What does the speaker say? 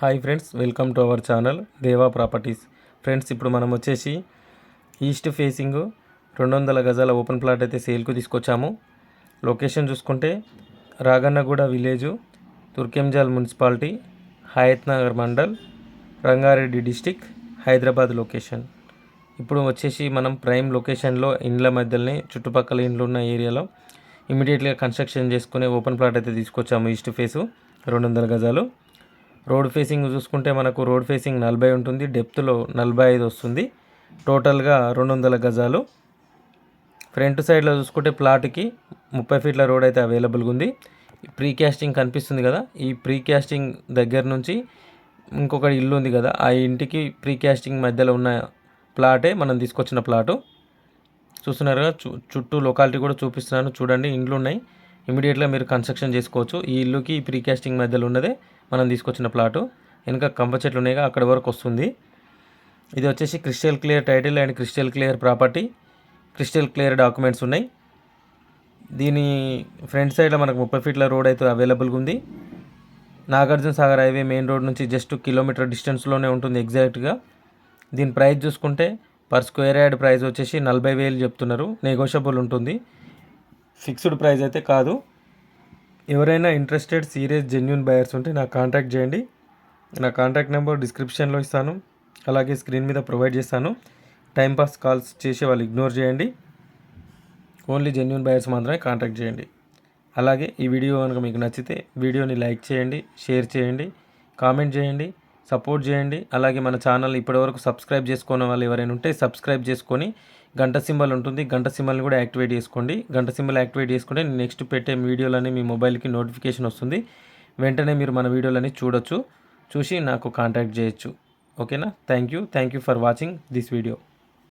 Hi friends welcome to our channel Deva properties. Friends ఇప్పుడు మనం వచ్చేసి ఈస్ట్ ఫేసింగ్ రెండు వందల గజాల ఓపెన్ ప్లాట్ అయితే సేల్కు తీసుకొచ్చాము. లొకేషన్ చూసుకుంటే Ragannaguda village Turkayamjal municipality Hayath Nagar mandal Rangareddy district Hyderabad location. ఇప్పుడు వచ్చేసి మనం ప్రైమ్ లొకేషన్లో ఇండ్ల మధ్యలోనే చుట్టుపక్కల ఇండ్లు ఉన్న ఏరియాలో ఇమీడియట్గా కన్స్ట్రక్షన్ చేసుకునే ఓపెన్ ప్లాట్ అయితే తీసుకొచ్చాము ఈస్ట్ ఫేసు రెండు వందల గజాలు. రోడ్ ఫేసింగ్ చూసుకుంటే మనకు రోడ్ ఫేసింగ్ నలభై ఉంటుంది డెప్త్లో నలభై ఐదు వస్తుంది. టోటల్గా రెండు వందల గజాలు. ఫ్రంట్ సైడ్లో చూసుకుంటే ప్లాట్కి ముప్పై ఫీట్ల రోడ్ అయితే అవైలబుల్గా ఉంది. ప్రీ క్యాస్టింగ్ కనిపిస్తుంది కదా ఈ ప్రీ క్యాస్టింగ్ దగ్గర నుంచి ఇంకొక ఇల్లు ఉంది కదా ఆ ఇంటికి ప్రీ క్యాస్టింగ్ మధ్యలో ఉన్న ప్లాటే మనం తీసుకొచ్చిన ప్లాటు. చూస్తున్నారు కదా చు చుట్టూ లొకాలిటీ కూడా చూపిస్తున్నాను. చూడండి ఇండ్లు ఉన్నాయి ఇమీడియట్గా మీరు కన్స్ట్రక్షన్ చేసుకోవచ్చు. ఈ ఇల్లుకి ప్రీ క్యాస్టింగ్ మధ్యలో ఉన్నదే. మనం తీసుకొచ్చిన ప్లాటు. వెనుక కంప చెట్లు ఉన్నాయిగా అక్కడ వరకు వస్తుంది. ఇది వచ్చేసి crystal clear title and crystal clear property. Crystal clear documents ఉన్నాయి. దీని ఫ్రంట్ సైడ్లో మనకు ముప్పై ఫీట్ల రోడ్ అయితే అవైలబుల్గా ఉంది. Nagarjuna Sagar highway main road నుంచి జస్ట్ కిలోమీటర్ డిస్టెన్స్లోనే ఉంటుంది ఎగ్జాక్ట్గా. దీని ప్రైస్ చూసుకుంటే పర్ స్క్వేర్ యార్డ్ ప్రైస్ వచ్చేసి నలభై వేలు చెప్తున్నారు. నెగోషియబుల్ ఉంటుంది. ఫిక్స్డ్ ప్రైస్ అయితే కాదు. ఎవరైనా ఇంట్రెస్టెడ్ సీరియస్ జెన్యున్ బయర్స్ ఉంటే నాకు కాంటాక్ట్ చేయండి. నా కాంటాక్ట్ నెంబర్ డిస్క్రిప్షన్లో ఇస్తాను. అలాగే స్క్రీన్ మీద ప్రొవైడ్ చేస్తాను. టైంపాస్ కాల్స్ చేసి వాళ్ళు ఇగ్నోర్ చేయండి. ఓన్లీ జెన్యున్ బయర్స్ మాత్రమే కాంటాక్ట్ చేయండి. అలాగే ఈ వీడియో కనుక మీకు నచ్చితే వీడియోని లైక్ చేయండి షేర్ చేయండి కామెంట్ చేయండి సపోర్ట్ చేయండి. అలాగే మన ఛానల్ ఇప్పటివరకు సబ్స్క్రైబ్ చేసుకున్న వాళ్ళు ఎవరైనా ఉంటే సబ్స్క్రైబ్ చేసుకొని గంట సింబల్ ఉంటుంది. గంట సింబల్ని కూడా యాక్టివేట్ చేసుకోండి. గంట సింబల్ యాక్టివేట్ చేసుకుంటే నెక్స్ట్ పెట్టే వీడియోలని మీ మొబైల్కి నోటిఫికేషన్ వస్తుంది. వెంటనే మీరు మన వీడియోలని చూడొచ్చు. చూసి నాకు కాంటాక్ట్ చేయొచ్చు. ఓకేనా? Thank you. Thank you for watching this video.